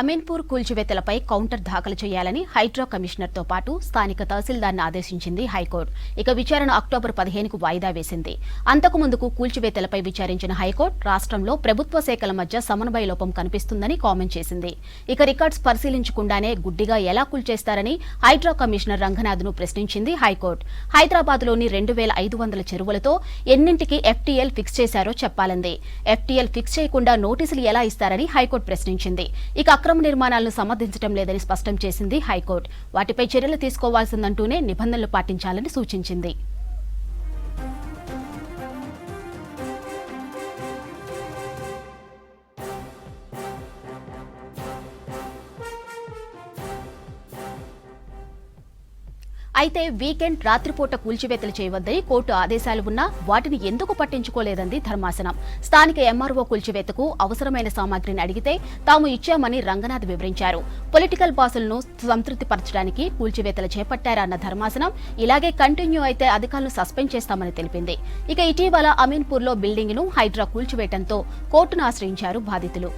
Ameenpur కూల్చివేతలపై counter దాఖలు చేయాలని హైడ్రా కమిషనర్తో పాటు స్థానిక తహసీల్దార్ను ఆదేశించింది హైకోర్టు. ఇక విచారణ అక్టోబర్ పదిహేనుకు వాయిదా వేసింది. అంతకు ముందుకు కూల్చివేతలపై విచారించిన హైకోర్టు రాష్ట్రంలో ప్రభుత్వ శాఖల మధ్య సమన్వయ లోపం కనిపిస్తుందని కామెంట్ చేసింది. ఇక రికార్డ్స్ పరిశీలించకుండానే గుడ్డిగా ఎలా కూల్చేస్తారని హైడ్రా కమిషనర్ రంగనాథ్ను ప్రశ్నించింది హైకోర్టు. హైదరాబాద్లోని రెండు వేల ఐదు వందల చెరువులతో ఎన్నింటికి ఎఫ్టీఎల్ ఫిక్స్ చేశారో చెప్పాలంది. ఎఫ్టీఎల్ ఫిక్స్ చేయకుండా నోటీసులు ఎలా ఇస్తారని హైకోర్టు ప్రశ్నించింది. ఇక అక్రమ నిర్మాణాలను సమర్థించడం లేదని స్పష్టం చేసింది హైకోర్టు. వాటిపై చర్యలు తీసుకోవాల్సిందంటూనే నిబంధనలు పాటించాలని సూచించింది. అయితే వీకెండ్ రాత్రిపూట కూల్చివేతలు చేయవద్దని కోర్టు ఆదేశాలు ఉన్నా వాటిని ఎందుకు పట్టించుకోలేదంది ధర్మాసనం. స్థానిక ఎంఆర్ఓ కూల్చివేతకు అవసరమైన సామాగ్రిని అడిగితే తాము ఇచ్చామని రంగనాథ్ వివరించారు. పొలిటికల్ బాసులను సంతృప్తిపరచడానికి కూల్చివేతలు చేపట్టారన్న ధర్మాసనం ఇలాగే కంటిన్యూ అయితే అధికారులను సస్పెండ్ చేస్తామని తెలిపింది. ఇక ఇటీవల అమీన్పూర్లో బిల్డింగ్ను హైడ్రా కూల్చివేయడంతో కోర్టును ఆశ్రయించారు బాధితులు.